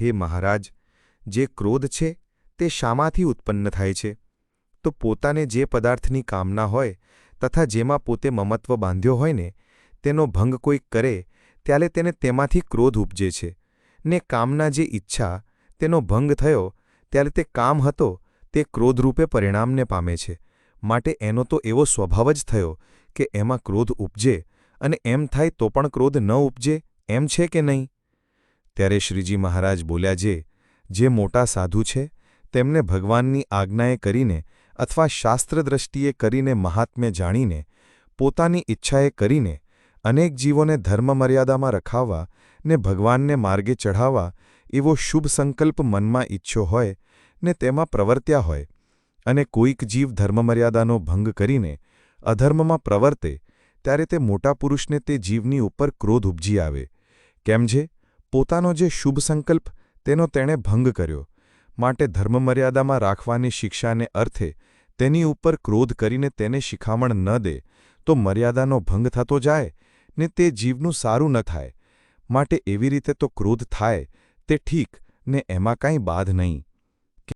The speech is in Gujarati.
હે મહારાજ, જે ક્રોધ છે તે શામાંથી ઉત્પન્ન થાય છે. તો પોતાને જે પદાર્થની કામના હોય તથા જેમાં પોતે મમત્વ બાંધ્યો હોય ને, તેનો ભંગ કોઈક કરે ત્યારે તેને તેમાંથી ક્રોધ ઉપજે છે. ને કામના જે ઈચ્છા તેનો ભંગ થયો ત્યારે તે કામ હતો તે ક્રોધરૂપે પરિણામને પામે છે. માટે એનો તો એવો સ્વભાવ જ થયો કે એમાં ક્રોધ ઉપજે અને એમ થાય તો પણ ક્રોધ ન ઉપજે, એમ છે કે નહીં? ત્યારે શ્રીજી મહારાજ બોલ્યા, જે જે મોટા સાધુ છે, તેમને ભગવાનની આજ્ઞાએ કરીને અથવા શાસ્ત્ર દ્રષ્ટિએ કરીને મહાત્મ્ય જાણીને, પોતાની ઈચ્છાએ કરીને અનેક જીવોને ધર્મ મર્યાદામાં રખાવવા ને ભગવાનને માર્ગે ચઢાવવા એવો શુભ સંકલ્પ મનમાં ઈચ્છો હોય ને તેમાં પ્રવર્ત્યા હોય અને કોઈક જીવ ધર્મમર્યાદાનો ભંગ કરીને અધર્મમાં પ્રવર્તે, ત્યારે તે મોટા પુરુષને તે જીવની ઉપર ક્રોધ ઉપજી આવે. કેમ છે પોતાનો જે શુભ સંકલ્પ, તેનો તેણે ભંગ કર્યો. માટે ધર્મમર્યાદામાં રાખવાની શિક્ષાને અર્થે તેની ઉપર ક્રોધ કરીને તેને શિખામણ ન દે, તો મર્યાદાનો ભંગ થતો જાય ને તે જીવનું સારું ન થાય. માટે એવી રીતે તો ક્રોધ થાય, તે ઠીક ને એમાં કાંઈ બાધ નહીં.